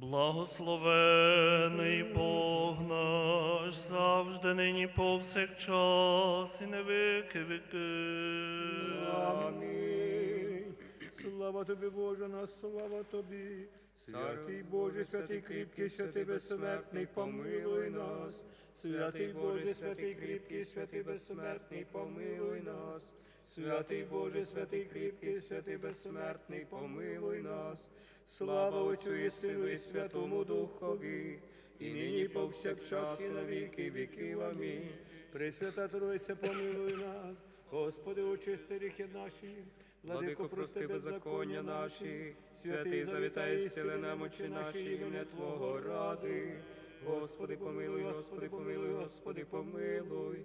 Благословений Бог наш, завжди нині повсякчас і на віки віки. Амінь. Слава тобі, Боже, наш, слава тобі. Святий Боже, святий кріпкий, святий безсмертний, помилуй нас. Святий Боже, святий кріпкий, святий безсмертний, помилуй нас. Святий Боже, святий кріпкий, святий безсмертний, помилуй нас. Слава Отцю і Сину і Святому Духові, і нині повсякчас, і на віки віків. Амінь. Пресвята Троїця, помилуй нас. Господи, очисти гріхи наші. Владико, прости беззаконня наші, святий завітай, сили немочі наші, ім'я Твого ради. Господи, помилуй, Господи, помилуй, Господи, помилуй.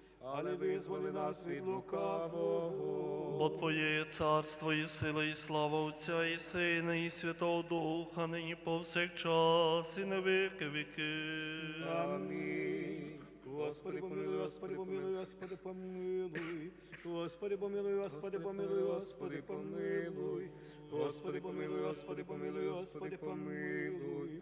але визволи нас від лукавого. Бо Твоє є царство і сила, і слава Отця, і Сина, і Святого Духа, нині повсякчас і на віки віки. Амінь. Господи, помилуй, Господи, помилуй, Господи, помилуй. Господи, помилуй, Господи, помилуй, Господи, помилуй. Господи, помилуй, Господи, помилуй, Господи, помилуй.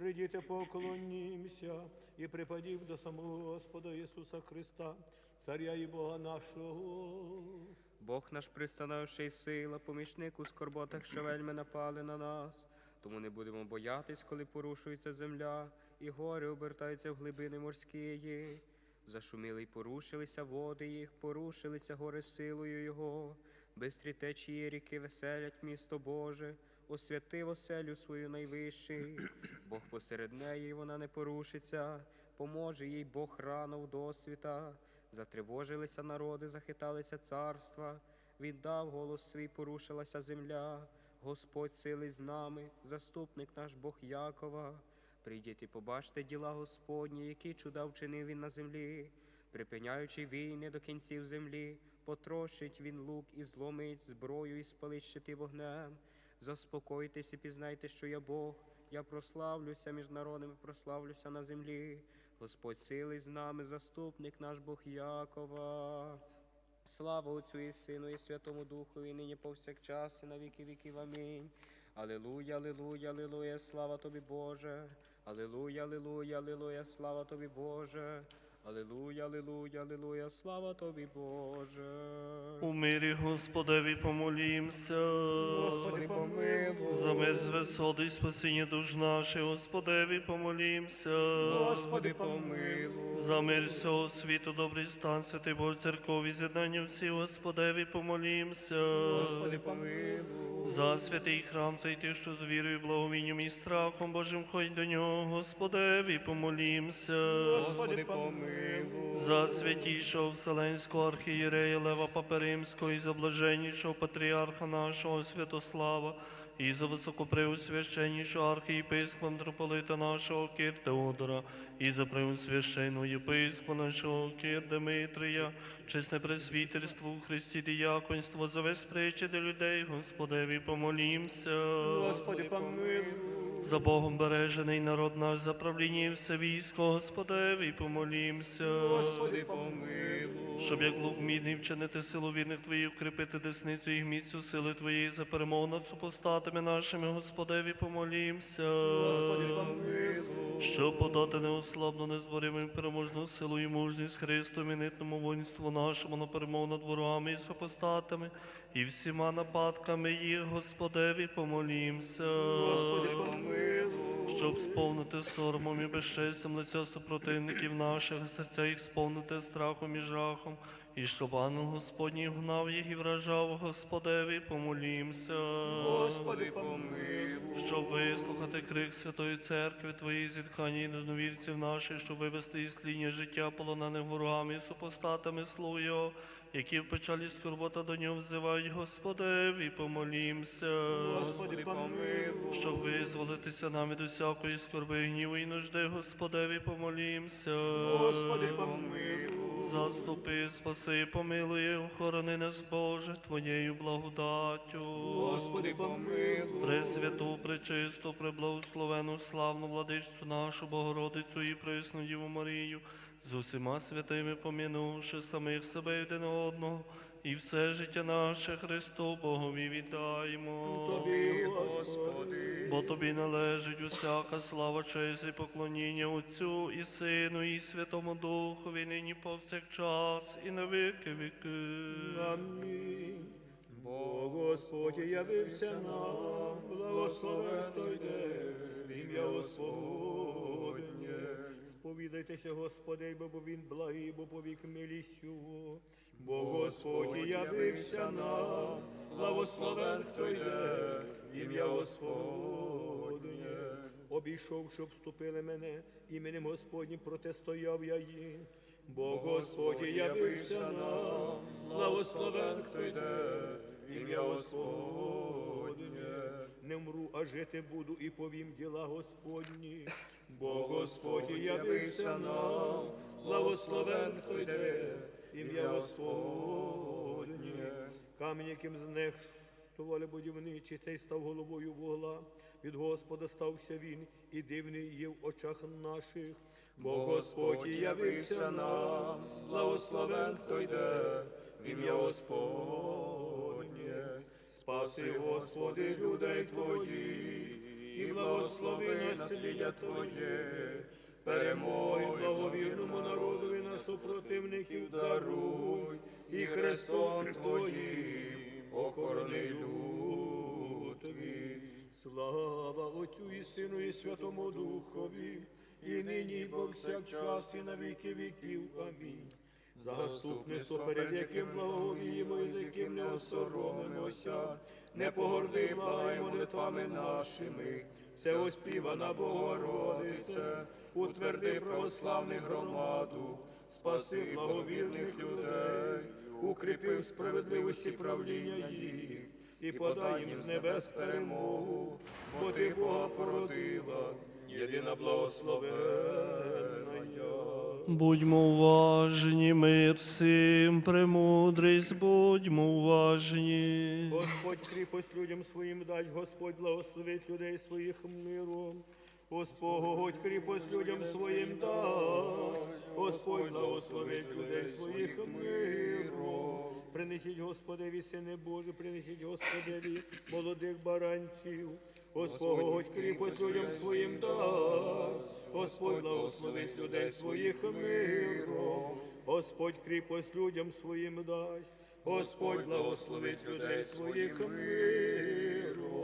Прийдіте, поклонімся і припадів до самого Господа Ісуса Христа, Царя і Бога нашого. Бог наш пристановший сила, помічник у скорботах, що вельми напали на нас. Тому не будемо боятись, коли порушується земля, і гори обертаються в глибини морські. Зашуміли й порушилися води їх, порушилися гори силою Його. Бистрі течії ріки веселять місто Боже, освятив оселю свою найвищий. Бог посеред неї, вона не порушиться, поможе їй Бог рано в досвіта. Затривожилися народи, захиталися царства, віддав голос свій, порушилася земля. Господь сили з нами, заступник наш Бог Якова. Прийдіть і побачте діла Господні, які чуда вчинив він на землі, припиняючи війни до кінців землі, потрощить він лук і зломить зброю і спалить щити вогнем. Заспокойтесь і пізнайте, що я Бог. Я прославлюся між народами, прославлюся на землі. Господь сили з нами, заступник наш Бог Якова. Слава Отцю і Сину, і Святому Духу, і нині повсякчас, і на віки віків. Амінь. Алілуя, алілуя, алілуя, слава тобі, Боже. Алілуя, алілуя, алілуя, слава тобі, Боже. Алілуя, алілуя, алілуя, слава тобі, Боже. У мирі Господеві помолімся. Господи, помилуй. За мир з висоти й спасіння душ наших, Господеві помолімся. Господи, помилуй. За мир всього світу, добрий стан, святий Боже церкові, з'єднання всі, Господеві помолімся. Господи, помилуй. За святий храм цей ти, що з вірою, благовінням і страхом Божим ходь до нього, Господеві помолімся. Господи, помилуй. За святішого Вселенського архієрея Лева Паперимського і за блаженнішого патріарха нашого Святослава, і за високопреосвященнішого архієпископа митрополита нашого Кир Теодора, і за преосвященного єпископа нашого Кир Дмитрія, чесне пресвітерство у Христі діяконство, за весь причини людей, Господеві помолімся. Господи, помилуй. За Богом бережений народ наш, за правління і все військо, Господеві помолімся. Господи, помилуй. Щоб як мідний вчинити силу вірних твоїх, укріпити десницю і міцю сили твоєї за перемогу над супостатами нашими, Господеві помолімся. Щоб подати неослабну, незборимо переможну силу і мужність Христу, мінитному воїнству нашому на перемогу над ворогами і супостатами, і всіма нападками їх, Господеві помолімся. Господи, помилуй. Щоб сповнити соромом і безчестям лиця супротивників наших, серця їх сповнити страхом і жахом, і щоб ангел Господній гнав їх і вражав, Господеві, помолімся. Господи, помилуй. Щоб вислухати крик Святої Церкви, Твої зітхання і недовірців наших, щоб вивести із тління життя полонених ворогами і супостатами слуг Його, які в печалі скорбота до нього взивають, Господеві, помолімся Господи, помилуй. щоб визволитися нам від усякої скорби, гніву і нужди, Господеві, помолімся. Господи, помилуй. Заступи, спаси, помилуй, охорони нас, Боже, Твоєю благодаттю. Господи, помилуй. Пресвяту, пречисту, преблагословену, славну владичцю нашу Богородицю і присну Діву Марію, з усіма святими помінувши самих себе один одного, і все життя наше Христу Богові віддаємо. Тобі, Господи. Бо тобі належить усяка слава, честь і поклоніння Отцю і Сину, і Святому Духові, нині повсякчас, і на віки віки. Амінь. Бо Господь явився нам, благословен хто йде, в ім'я Господнє. Сповідайтеся, Господи, бо Він благий, бо повік милістю. Бо Господь явився нам, благословен хто йде, ім'я Господнє. Обійшов, щоб вступили мене, іменем Господнім протистояв я їм. Бо Господь явився нам, благословен хто йде, ім'я Господнє. Не вмру, а жити буду і повім діла Господні. Бо Господь явився нам, благословен хто йде, ім'я Господнє. Камінь, яким знехтували будівничі, цей став головою вугла. Від Господа стався він, і дивний є в очах наших. Бо Господь явився нам, благословен хто йде, в ім'я Господнє. Спаси, Господи, людей Твоїх, і благослови наслідя Твоє, перемоги благовірному народові на супротивників даруй, і Христом Твоїм охорони люд. Слава Отцю і Сину, і Святому Духові, і нині, і повсякчас, і на віки віків. Амінь. Заступництво, перед яким благовіємо, і з яким не осоромимося, не погорди, благай молитвами нашими, все оспівана Богородице, утверди православних громаду, спаси благовірних людей, укріпи в справедливості правління їх, і подай їм з небес перемогу, бо ти Бога породила, єдина благословенна. Будьмо уважні, мир всім, премудрість, будьмо уважні. Господь кріпость людям своїм дасть, Господь благословить людей своїх миром. Господь кріпость людям своїм дасть, Господь благословить людей своїх миром. принесіть Господеві, сини Божі, принесіть Господеві молодих баранців. Господь кріпость людям своїм дасть, Господь благословить людей своїх миром, Господь кріпость людям своїм дасть, Господь благословить людей своїх миром.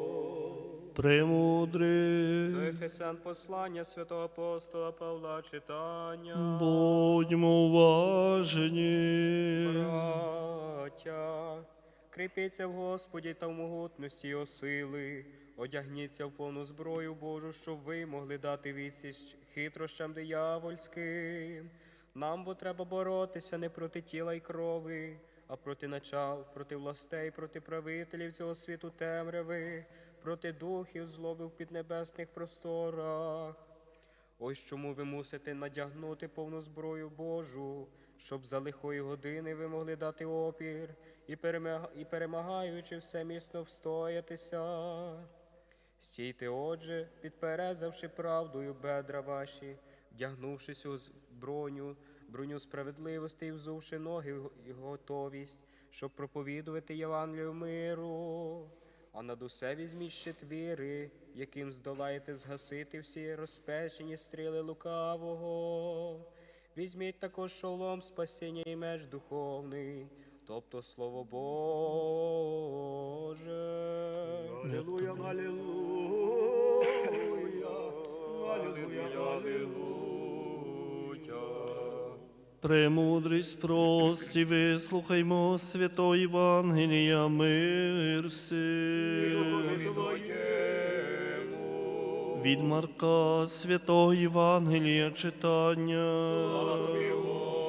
Премудрий. До Ефесян послання святого апостола Павла читання. Будьмо уважні. Браття, кріпіться в Господі та в могутності його сили, одягніться в повну зброю Божу, щоб ви могли дати відсіч хитрощам диявольським. Нам бо треба боротися не проти тіла й крови, а проти начал, проти властей, проти правителів цього світу темряви, проти духів злоби в піднебесних просторах. Ось чому ви мусите надягнути повну зброю Божу, щоб за лихої години ви могли дати опір і, і перемагаючи все міцно встоятися. Стійте, отже, підперезавши правдою бедра ваші, вдягнувшись у броню, броню справедливості і взувши ноги в- і готовість, щоб проповідувати Євангелію миру. А над усе візьміть щит віри, яким здолаєте згасити всі розпечені стріли лукавого. Візьміть також шолом спасіння і меч духовний, тобто Слово Боже. Аллилуйя, аллилуйя, аллилуйя. Премудрість прості, вислухаймо свято Євангелія, мир всім. Від Марка святого Євангелія читання.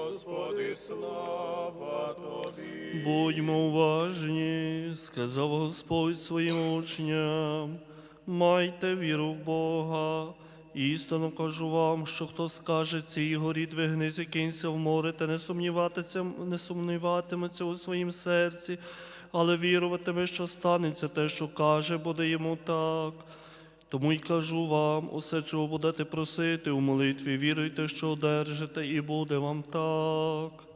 Господи, слава Тобі. Будьмо уважні, сказав Господь своїм учням, майте віру в Бога. Істинно кажу вам, що хто скаже цій горі двигнись і кинься в море, та не сумніватися, не сумніватиметься у своїм серці, але віруватиме, що станеться те, що каже, буде йому так. Тому й кажу вам, усе, чого будете просити у молитві, віруйте, що одержите, і буде вам так.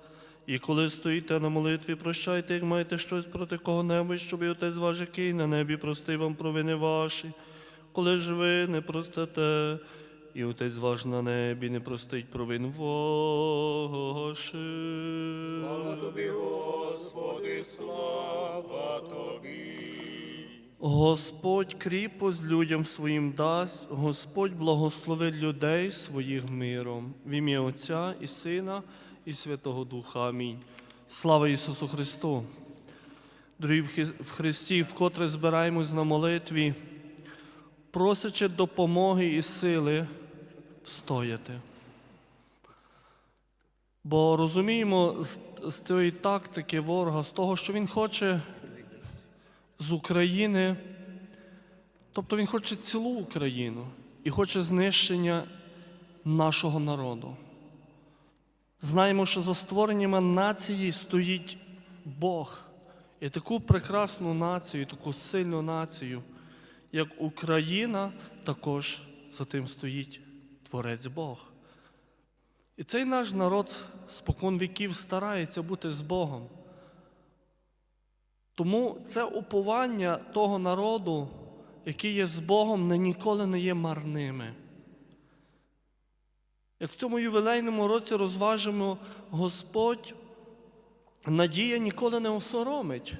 І коли стоїте на молитві, прощайте, як маєте щось проти кого-небудь, щоб і отець ваш, який на небі простив вам провини ваші. Коли ж ви не простите, і отець ваш на небі не простить провин ваших. Слава Тобі, Господи, слава Тобі. Господь кріпость людям своїм дасть, Господь благословить людей своїх миром. В ім'я Отця і Сина, і Святого Духа. Амінь. Слава Ісусу Христу! Дорогі в Христі, вкотре збираємось на молитві, просячи допомоги і сили встояти. Бо розуміємо з, з тієї тактики ворога, з того, що він хоче з України. Тобто він хоче цілу Україну і хоче знищення нашого народу. Знаємо, що за створеннями нації стоїть Бог. І таку прекрасну націю, таку сильну націю, як Україна, також за тим стоїть Творець Бог. І цей наш народ спокон віків старається бути з Богом. Тому це уповання того народу, який є з Богом, не ніколи не є марними. Як в цьому ювілейному році розважимо, Господь надія ніколи не осоромить.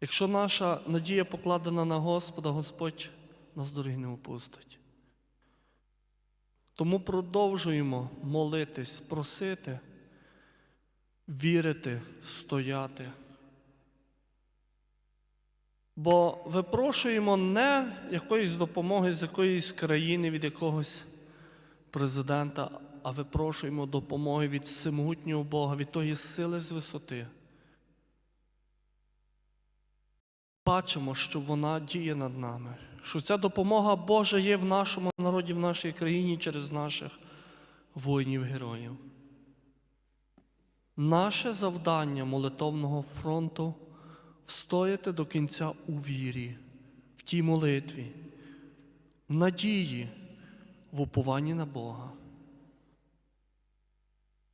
Якщо наша надія покладена на Господа, Господь нас дороги не опустить. Тому продовжуємо молитись, просити, вірити, стояти. Бо випрошуємо не якоїсь допомоги з якоїсь країни, від якогось президента, а випрошуємо допомоги від всемогутнього Бога, від тої сили з висоти. Бачимо, що вона діє над нами, що ця допомога Божа є в нашому народі, в нашій країні через наших воїнів-героїв. Наше завдання молитовного фронту встояти до кінця у вірі, в тій молитві, в надії, в упованні на Бога.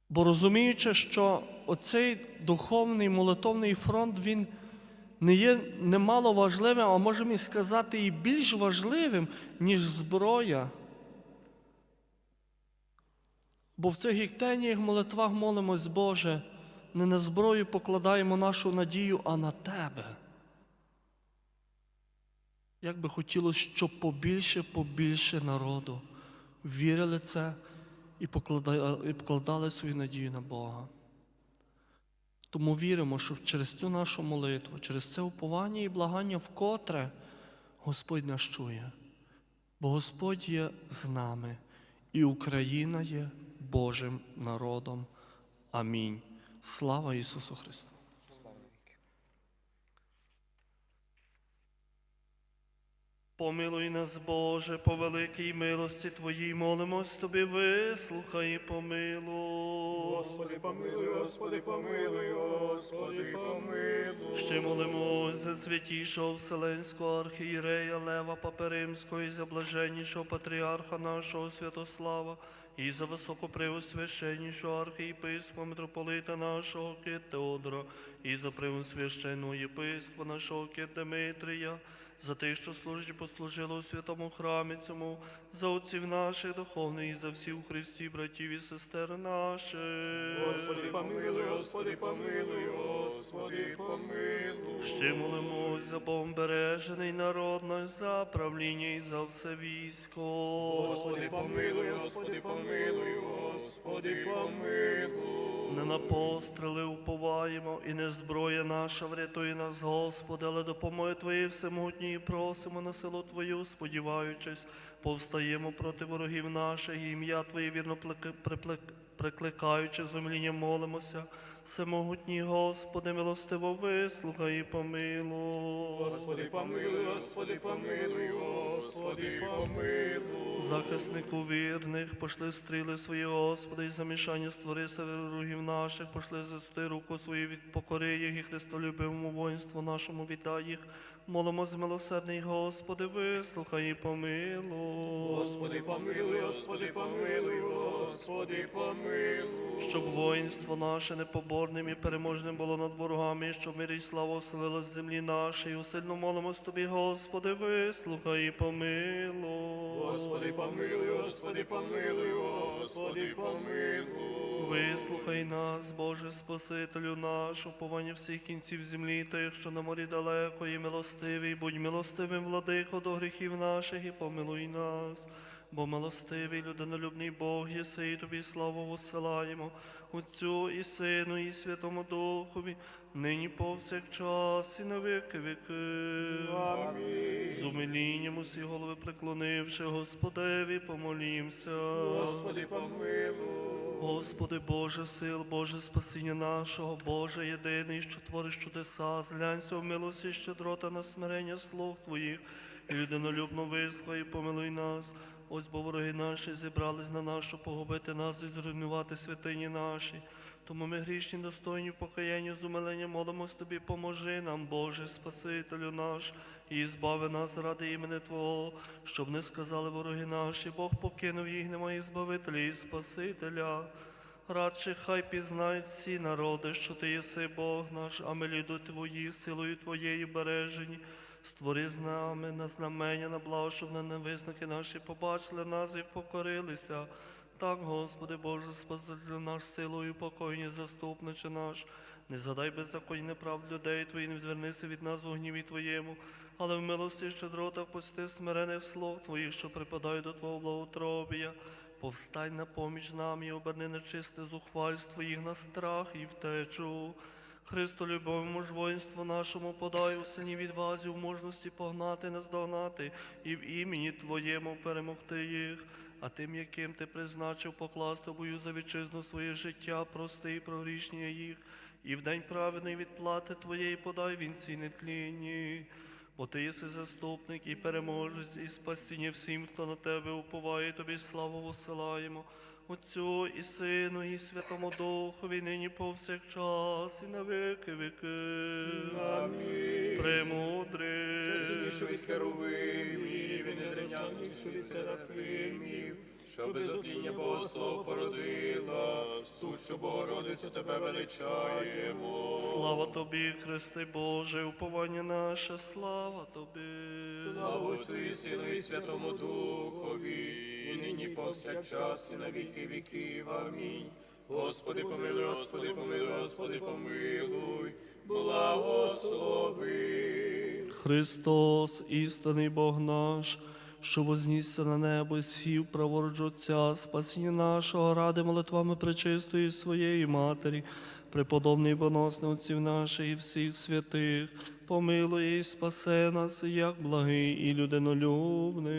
Бо розуміючи, що оцей духовний молитовний фронт, він не є немало важливим, а можемо і сказати, і більш важливим, ніж зброя. Бо в цих гіктеніях молитвах молимось, Боже, не на зброю покладаємо нашу надію, а на Тебе. Як би хотілося, щоб побільше, побільше народу вірили це і покладали, свою надію на Бога. Тому віримо, що через цю нашу молитву, через це уповання і благання вкотре Господь нас чує. Бо Господь є з нами, і Україна є Божим народом. Амінь. Слава Ісусу Христу! Помилуй нас, Боже, по великій милості Твоїй, молимось Тобі, вислухай і помилуй. Господи, помилуй, Господи, помилуй, Господи, помилуй. Ще молимось за святішого Вселенського архієрея Лева Паперимського і за блаженнішого патріарха нашого Святослава, і за високопреосвященнішого архієпископа митрополита нашого Кит Теодора, і за преосвященного єпископа нашого Кит Дмитрія, за те, що служить і послужило у святому храмі цьому, за отців наших духовних і за всіх у Христі, братів і сестер наших. Господи, помилуй, Господи, помилуй, Господи, помилуй. Ще молимось за Богом бережений народ наш, за правління і за все військо. Господи, помилуй, Господи, помилуй, Господи, помилуй. На постріли уповаємо, і не зброя наша врятує нас, Господи, але допомоги Твоєї всемогутньої просимо на силу Твою, сподіваючись, повстаємо проти ворогів наших, і ім'я Твоє вірно прикликаючи зумління, молимося. Всемогутній Господи, милостиво вислухай і помилуй. Господи, помилуй, Господи, помилуй, Господи, помилуй. Захиснику вірних, пошли стріли свої, Господи, і замішання створи себе ворогів наших, пошли засти руку свою від покори їх і Христолюбивому воїнству нашому віддай їх. Молимо з милосердний, Господи, вислухай і помилуй. Господи, помилуй, Господи, помилуй, Господи, помилуй. Щоб воїнство наше непоборним і переможним було над ворогами, щоб мир і слава оселилась з землі нашої. Усильно молимось Тобі, Господи, вислухай і помилуй. Господи, помилуй, Господи, помилуй, Господи, помилуй. Вислухай нас, Боже Спасителю наш, уповання всіх кінців землі, та якщо на морі далеко і милостивий, будь милостивим, владико, до гріхів наших і помилуй нас. Бо милостивий, людинолюбний Бог єси, і тобі славу посилаємо, Отцю і Сину, і Святому Духові, нині повсякчас і на віки віки. Амінь. З умилінням усі голови преклонивши, Господеві, помолімся. Господи, помилуй. Господи Боже сил, Боже спасіння нашого, Боже єдиний, що твориш чудеса, зглянься в милості щедрота на смирення слуг Твоїх, і людинолюбно вислухай помилуй нас. Ось бо вороги наші зібрались на щоб погубити нас і зруйнувати святині наші. Тому ми грішні, достойні покаяння, з умиленням молимось Тобі, поможи нам, Боже, Спасителю наш, і збави нас ради імени Твого, щоб не сказали вороги наші, Бог покинув їх, немає збавителя і Спасителя. Радше хай пізнають всі народи, що ти єси Бог наш, а ми люди Твої, силою Твоєю бережені. Створи з нами на знамення, на благо, щоб на невизники наші побачили нас і впокорилися. Так, Господи Боже, Спасителю наш, силою покойні заступниче наш. Не задай беззаконні неправд людей Твої, не відвернися від нас у гніві Твоєму, але в милості щедротах пусти смирених слов Твоїх, що припадають до Твого благотробія. Повстань на поміч нам і оберни нечисте зухвальство їх на страх і втечу. Христо, любовому ж воїнству нашому подай у сині відвазі в мужності погнати, наздогнати і в імені Твоєму перемогти їх. А тим, яким ти призначив покласти бою за вітчизну своє життя, прости і прогрішення їх, і в день праведної відплати Твоєї подай вінці нетлінні. Бо ти єси заступник і переможець, і спасіння всім, хто на тебе уповає, тобі славу посилаємо. Отцю і Сину, і Святому Духові, нині повсякчас, і на віки віки. Амінь. Премудрий. Чеснішу від херовимів, і незрівняннішу від серафимів, що без отління Богослов породила, сущу Богородицю тебе величаємо. Слава тобі, Христи Боже, уповання наше, слава тобі. Слава Отцю і Сину і Святому Духові, і нині повсякчас і на віки віків. Амінь. Господи, помилуй, Господи, помилуй, Господи, помилуй, благослови. Христос, істинний Бог наш, що вознісся на небо сів праворуч Отця, спасіння нашого ради молитвами пречистої своєї Матері, преподобний поносний отців наших і всіх святих, помилуй і спасе нас, як благий і людинолюбний.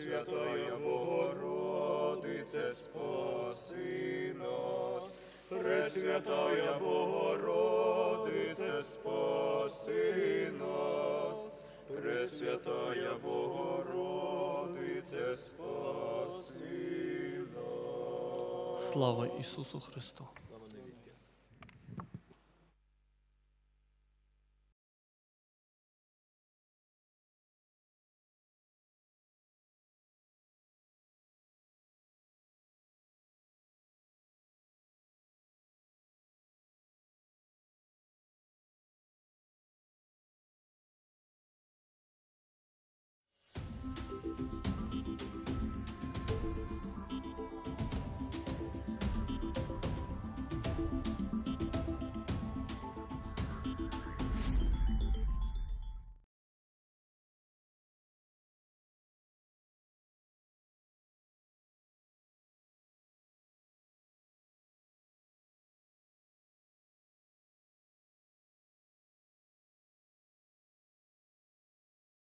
Пресвятая Богородице, спаси нас, Пресвятая Богородице, спаси нас, Пресвятая Богородице, спаси нас. Слава Ісусу Христу!